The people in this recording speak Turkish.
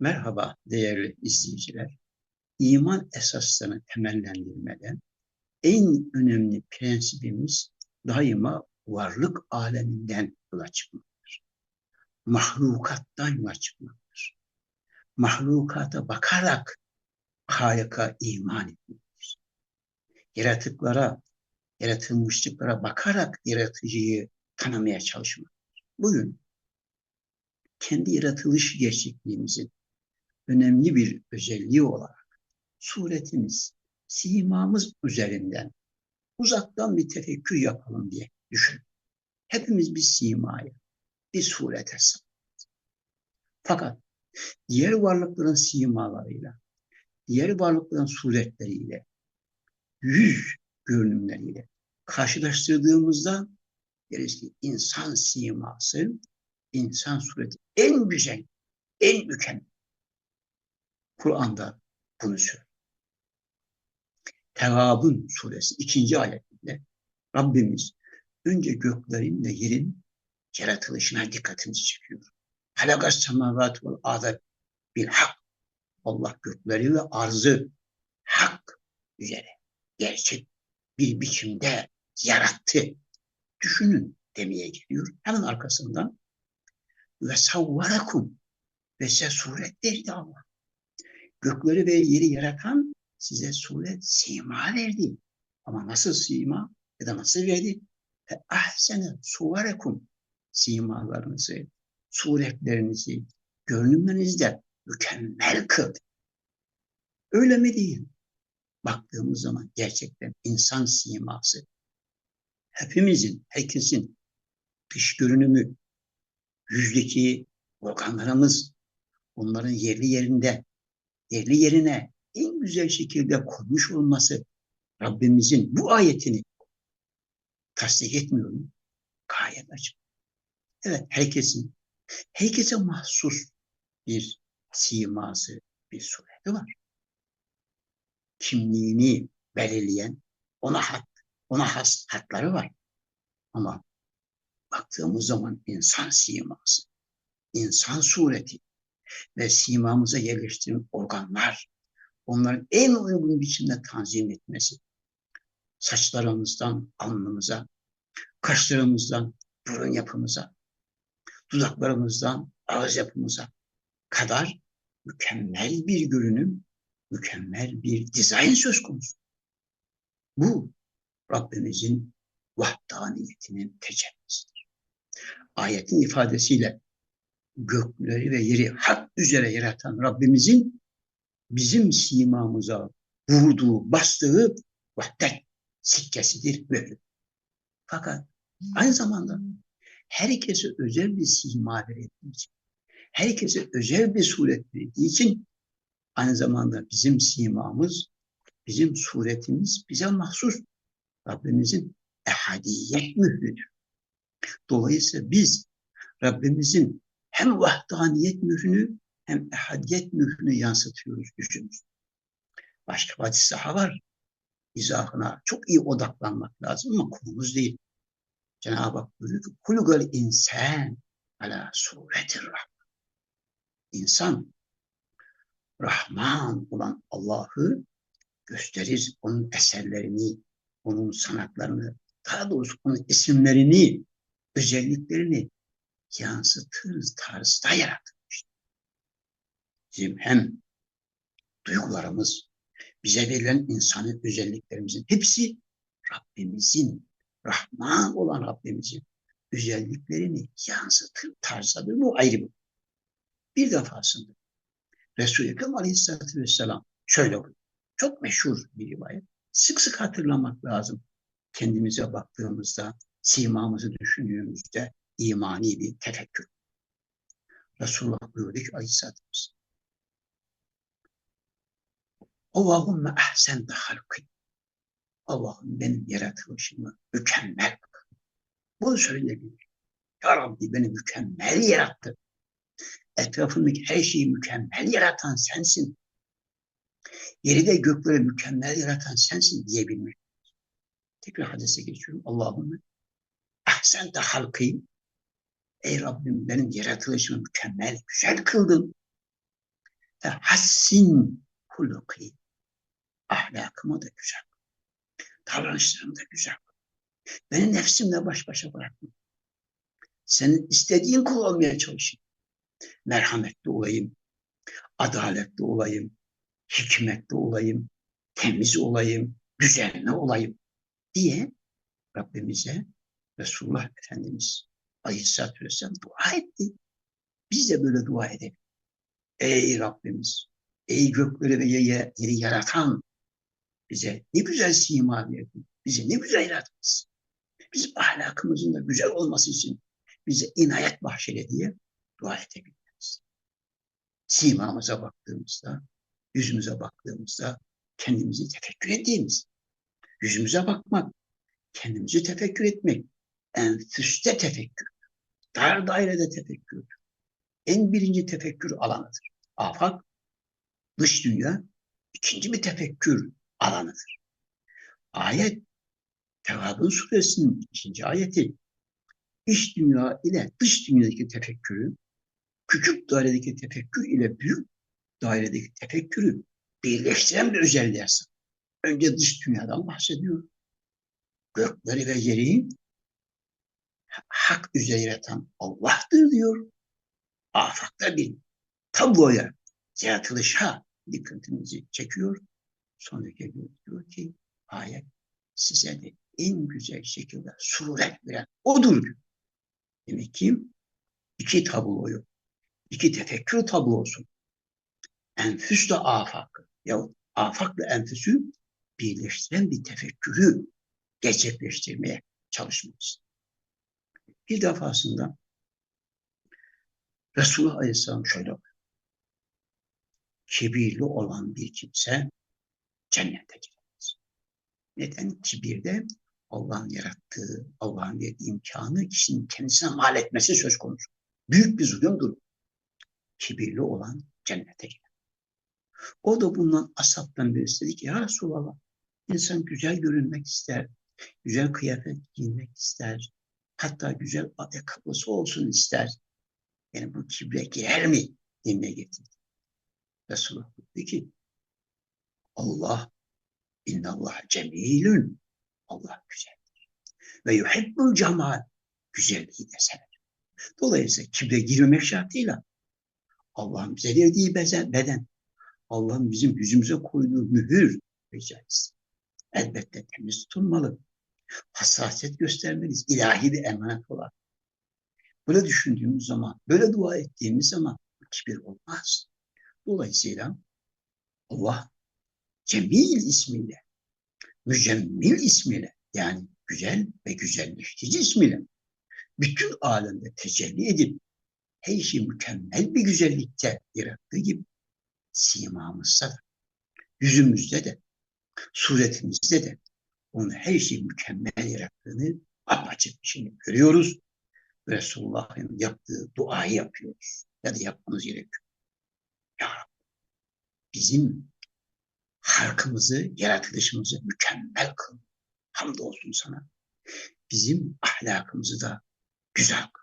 Merhaba değerli izleyiciler. İman esaslarını temellendirmeden en önemli prensibimiz daima varlık aleminden yola çıkmaktır. Mahlukattan yola çıkmaktır. Mahlukata bakarak Halik'a iman etmektir. Yaratıklara, yaratılmışlıklara bakarak yaratıcıyı tanımaya çalışmaktır. Bugün kendi yaratılış gerçekliğimizin önemli bir özelliği olarak suretimiz, simamız üzerinden uzaktan bir tefekkür yapalım diye düşün. Hepimiz bir simaya, bir surete sahibiz. Fakat diğer varlıkların simalarıyla, diğer varlıkların suretleriyle, yüz görünümleriyle karşılaştırdığımızda deriz ki insan siması, insan sureti en güzel, en mükemmel. Kur'an'da bunu söylüyor. Tevabun suresi ikinci ayetinde Rabbimiz önce göklerin ve yerin yaratılışına dikkatimizi çekiyor. Halakas semavat vel azab bil hak. Allah gökleri ve arzı hak üzere gerçek bir biçimde yarattı. Düşünün demeye geliyor. Hemen arkasından ve savvarakum ve size suret verdi Allah. Gökleri ve yeri yaratan size suret, sima verdi. Ama nasıl sima ya da nasıl verdi? Ve ahsene suvarekum simalarınızı, suretlerinizi, görünümlerinizi de mükemmel kıldı. Öyle mi değil? Baktığımız zaman gerçekten insan siması, hepimizin, herkesin dış görünümü, yüzdeki organlarımız, onların yerli yerinde yerli yerine en güzel şekilde koymuş olması Rabbimizin bu ayetini tasdik etmiyor mu? Gayet açık. Evet herkesin, herkese mahsus bir siması, bir sureti var. Kimliğini belirleyen ona hat, ona has hatları var. Ama baktığımız zaman insan siması, insan sureti, ve simamıza yerleştirilmiş organlar, onların en uygun biçimde tanzim etmesi, saçlarımızdan alnımıza, kaşlarımızdan burun yapımıza, dudaklarımızdan ağız yapımıza kadar mükemmel bir görünüm, mükemmel bir dizayn söz konusu. Bu Rabbimizin vahdaniyetinin tecellisidir. Ayetin ifadesiyle gökleri ve yeri hak üzere yaratan Rabbimizin bizim simamıza vurduğu, bastığı vahdet sikkesidir, mührü. Fakat aynı zamanda herkese özel bir sima verildiği için, herkese özel bir suret verildiği için aynı zamanda bizim simamız, bizim suretimiz bize mahsus Rabbimizin ehadiyet mührüdür. Dolayısıyla biz Rabbimizin hem vahdaniyet mührünü hem ehadiyet mührünü yansıtıyoruz yüzümüzde. Başka hadis daha var. İzahına çok iyi odaklanmak lazım ama konumuz değil. Cenab-ı Hak buyuruyor ki kulgal insan ala suretir rahman. İnsan Rahman olan Allah'ı gösterir, onun eserlerini, onun sanatlarını, daha doğrusu onun isimlerini, özelliklerini yansıtır tarzda yaratılmıştır. Bizim hem duygularımız, bize verilen insanı özelliklerimizin hepsi Rabbimizin, Rahman olan Rabbimizin özelliklerini yansıtır tarzdadır. Bu ayrı bir. Bir defasında Resul-i Ekrem Aleyhisselatü Vesselam şöyle buyuruyor. Çok meşhur bir rivayet. Sık sık hatırlamak lazım. Kendimize baktığımızda, simamızı düşündüğümüzde, imani bir tefekkür. Resulullah buyurdu ki aleyhissalatü vesselam. Allahümme ahsen de halkı. Allah'ım benim yaratılışımı mükemmel kıl. Bunu söyleyebilir. Ya Rabbi beni mükemmel yarattı. Etrafındaki her şeyi mükemmel yaratan sensin. Yeri de gökleri mükemmel yaratan sensin diyebilmek. Tekrar hadise geçiyorum. Allahümme ahsen de halkı Ey Rabbim benim yaratılışımı mükemmel, güzel kıldın. ve hassin huluki. Ahlakımı da güzel. Davranışlarımı da güzel. Beni nefsimle baş başa bırakma. Senin istediğin kul olmaya çalışayım. Merhametli olayım, adaletli olayım, hikmetli olayım, temiz olayım, düzenli olayım diye Rabbimize Resulullah Efendimiz Aleyhisselatü Vesselam dua etti. Biz de böyle dua edelim. Ey Rabbimiz, ey gökleri ve yeri yaratan bize ne güzel sima verdin, bize ne güzel yaratmışsın. Bizim ahlakımızın da güzel olması için bize inayet bahşede diye dua edebiliriz. Simamıza baktığımızda, yüzümüze baktığımızda kendimizi tefekkür ettiğimiz, yüzümüze bakmak, kendimizi tefekkür etmek, enfüste tefekkür, dar dairede tefekkür, en birinci tefekkür alanıdır. Afak, dış dünya, ikinci bir tefekkür alanıdır. Ayet, Tevabın suresinin ikinci ayeti, iç dünya ile dış dünyadaki tefekkürü, küçük dairedeki tefekkür ile büyük dairedeki tefekkürü birleştiren bir özelliğe sahip. Önce dış dünyadan bahsediyor. Gökleri ve yeri hak üzere yaratan Allah'tır diyor. Afakta bir tabloya, yaratılışa dikkatimizi çekiyor. Sonra geliyor diyor ki ayet size de en güzel şekilde suret veren odur diyor. Demek ki iki tabloyu, iki tefekkür tablosu. Enfüs de afak. Ya afak ve enfüsü birleştiren bir tefekkürü gerçekleştirmeye çalışmalıyız. Bir defasında Resulullah Aleyhisselam şöyle Kibirli olan bir kimse cennete giremez. Neden? Kibirde Allah'ın yarattığı, Allah'ın verdiği imkanı kişinin kendisine mal etmesi söz konusu. Büyük bir zulümdür. Kibirli olan cennete girer. O da bundan asaptan birisi dedi ki ya Resulallah insan güzel görünmek ister, güzel kıyafet giymek ister, hatta güzel ayakkabısı olsun ister. Yani bu kibre girer mi? Dinle getirdi. Resulullah dedi ki Allah innallah cemilün Allah güzeldir. Ve yuhibbul cemal güzelliği de sever. Dolayısıyla kibre girmemek şartıyla Allah'ın bize verdiği beden, Allah'ın bizim yüzümüze koyduğu mühür rica Elbette temiz tutulmalı. Hassasiyet göstermeliyiz. İlahi bir emanet olarak. Böyle düşündüğümüz zaman, böyle dua ettiğimiz zaman kibir olmaz. Dolayısıyla Allah Cemil ismiyle, Mücemmil ismiyle yani güzel ve güzelleştirici ismiyle bütün alemde tecelli edip her şey mükemmel bir güzellikte yarattığı gibi simamızda da, yüzümüzde de, suretimizde de onun her şeyi mükemmel yarattığını apaçık bir şey görüyoruz. Resulullah'ın yaptığı duayı yapıyoruz. Ya da yapmamız gerekiyor. Ya bizim halkımızı, yaratılışımızı mükemmel kıl. Hamdolsun sana. Bizim ahlakımızı da güzel kıl.